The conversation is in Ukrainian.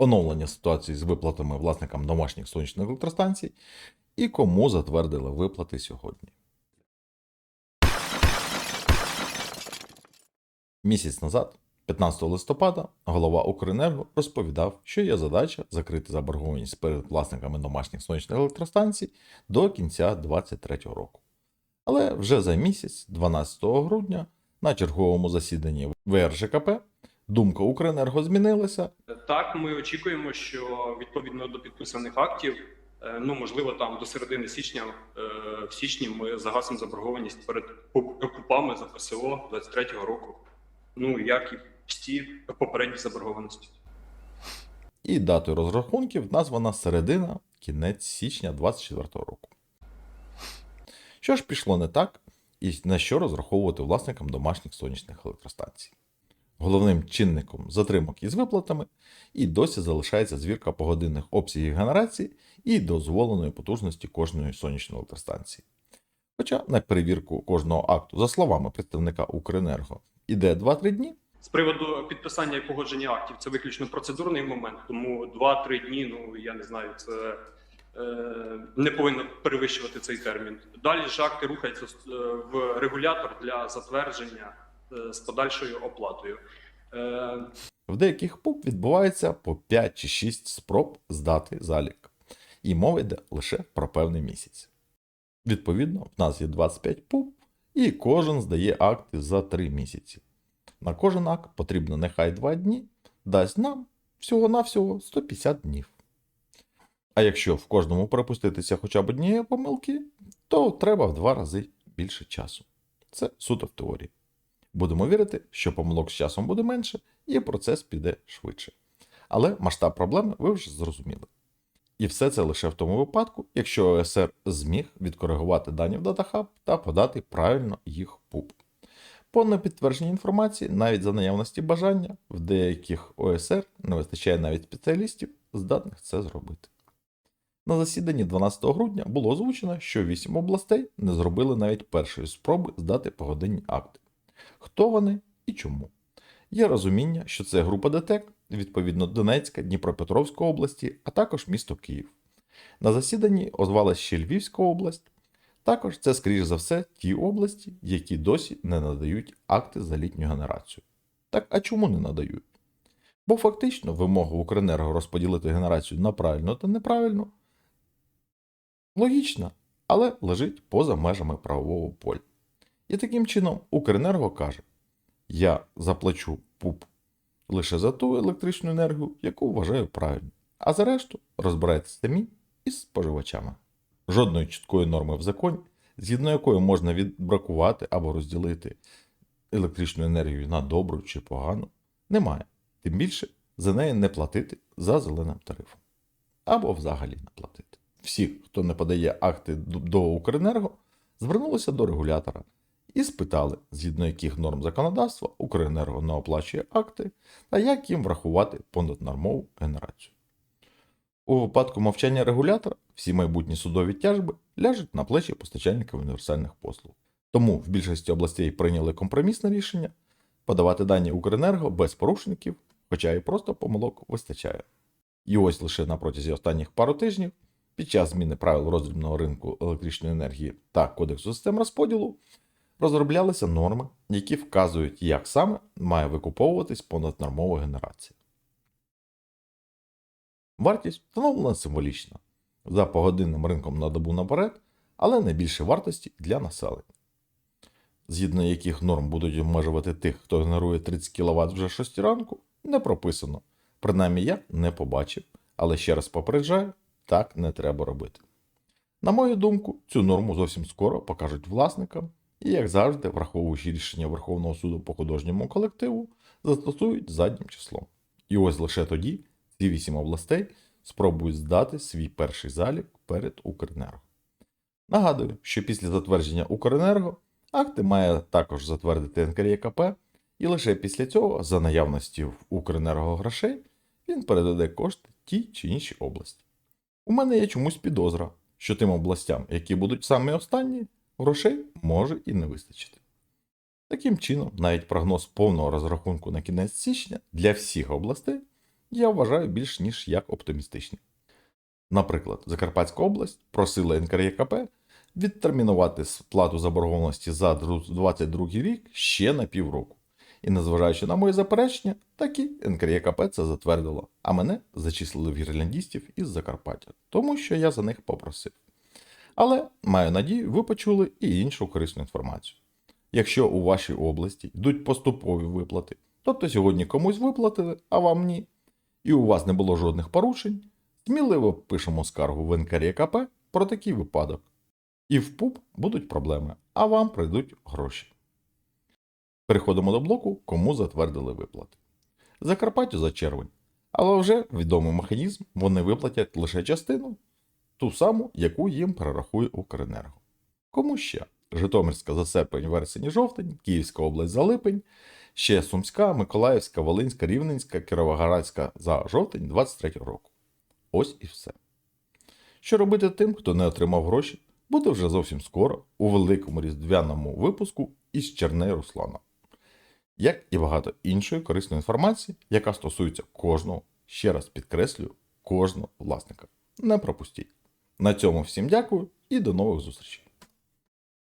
оновлення ситуації з виплатами власникам домашніх сонячних електростанцій і кому затвердили виплати сьогодні. Місяць назад, 15 листопада, голова Укренерго розповідав, що є задача закрити заборгованість перед власниками домашніх сонячних електростанцій до кінця 2023 року. Але вже за місяць, 12 грудня, на черговому засіданні ВРЖКП, думка Укренерго змінилася, Так, ми очікуємо, що відповідно до підписаних актів, е, ну можливо, там до середини січня, е, в січні ми загасимо заборгованість перед купами за ПСО 23-го року. Ну як і всі попередні заборгованості. і датою розрахунків названа середина кінець січня 2024 року. Що ж пішло не так, і на що розраховувати власникам домашніх сонячних електростанцій? Головним чинником затримок із виплатами і досі залишається звірка погодинних обсягів генерації і дозволеної потужності кожної сонячної електростанції. Хоча на перевірку кожного акту, за словами представника Укренерго, іде 2-3 дні, З приводу підписання і погодження актів, це виключно процедурний момент, тому 2-3 дні, ну я не знаю, це е, не повинно перевищувати цей термін. Далі ж акти рухаються е, в регулятор для затвердження з подальшою оплатою. Е, В деяких ПУП відбувається по 5 чи 6 спроб здати залік, і мова йде лише про певний місяць. Відповідно, в нас є 25 ПУП, і кожен здає акти за 3 місяці. На кожен акт потрібно нехай 2 дні, дасть нам всього-навсього 150 днів. А якщо в кожному припуститися хоча б однієї помилки, то треба в два рази більше часу. Це суто в теорії. Будемо вірити, що помилок з часом буде менше, і процес піде швидше. Але масштаб проблеми ви вже зрозуміли. І все це лише в тому випадку, якщо ОСР зміг відкоригувати дані в DataHub та подати правильно їх ПУП. По непідтвердженій інформації, навіть за наявності бажання, в деяких ОСР не вистачає навіть спеціалістів, здатних це зробити. На засіданні 12 грудня було озвучено, що 8 областей не зробили навіть першої спроби здати погодинні акти. Хто вони і чому? Є розуміння, що це група ДТЕК, відповідно Донецька, Дніпропетровська області, а також місто Київ. На засіданні озвалась ще Львівська область. Також це, скоріш за все, ті області, які досі не надають акти за літню генерацію. Так а чому не надають? Бо фактично вимога Укренерго розподілити генерацію на правильно та неправильно логічна, але лежить поза межами правового поля. І таким чином Укренерго каже: я заплачу ПУП лише за ту електричну енергію, яку вважаю правильною, а за решту розбирайтеся самі із споживачами. Жодної чіткої норми в законі, згідно якої можна відбракувати або розділити електричну енергію на добру чи погану, немає. Тим більше за неї не платити за зеленим тарифом. Або взагалі не платити. Всі, хто не подає акти до Укренерго, звернулися до регулятора і спитали, згідно яких норм законодавства Укренерго не оплачує акти та як їм врахувати понаднормову генерацію. У випадку мовчання регулятора всі майбутні судові тяжби ляжуть на плечі постачальника універсальних послуг. Тому в більшості областей прийняли компромісне рішення подавати дані Укренерго без порушників, хоча і просто помилок вистачає. І ось лише на протязі останніх пару тижнів, під час зміни правил роздрібного ринку електричної енергії та Кодексу систем розподілу, розроблялися норми, які вказують, як саме має викуповуватись понаднормова генерація. Вартість встановлена символічно за погодинним ринком на добу наперед, але не більше вартості для населення. Згідно яких норм будуть обмежувати тих, хто генерує 30 кВт вже 6 ранку, не прописано. Принаймні я не побачив, але ще раз попереджаю, так не треба робити. На мою думку, цю норму зовсім скоро покажуть власникам і, як завжди, враховуючи рішення Верховного суду по художньому колективу, застосують заднім числом. І ось лише тоді ці вісім областей спробують здати свій перший залік перед Укренерго. Нагадую, що після затвердження Укренерго акти має також затвердити НКРЄКП, і лише після цього, за наявності в Укренерго грошей, він передаде кошти тій чи іншій області. У мене є чомусь підозра, що тим областям, які будуть саме останні, грошей може і не вистачити. Таким чином, навіть прогноз повного розрахунку на кінець січня для всіх областей я вважаю більш ніж як оптимістичні. Наприклад, Закарпатська область просила НКРЄКП відтермінувати сплату заборгованості за 2022 рік ще на півроку. І незважаючи на мої заперечення, таки НКРЄКП це затвердило, а мене зачислили в гірландістів із Закарпаття, тому що я за них попросив. Але маю надію, ви почули і іншу корисну інформацію. Якщо у вашій області йдуть поступові виплати, тобто сьогодні комусь виплатили, а вам ні, і у вас не було жодних порушень, сміливо пишемо скаргу в НКРЄКП про такий випадок. І в ПУП будуть проблеми, а вам прийдуть гроші. Переходимо до блоку, кому затвердили виплати. Закарпаттю за червень. Але вже відомий механізм, вони виплатять лише частину, ту саму, яку їм перерахує Укренерго. Кому ще? Житомирська за серпень, вересень жовтень, Київська область за липень, ще Сумська, Миколаївська, Волинська, Рівненська, Кіровоградська за жовтень 23 року. Ось і все. Що робити тим, хто не отримав гроші, буде вже зовсім скоро у великому різдвяному випуску із Черней Руслана. Як і багато іншої корисної інформації, яка стосується кожного, ще раз підкреслюю, кожного власника. Не пропустіть. На цьому всім дякую і до нових зустрічей.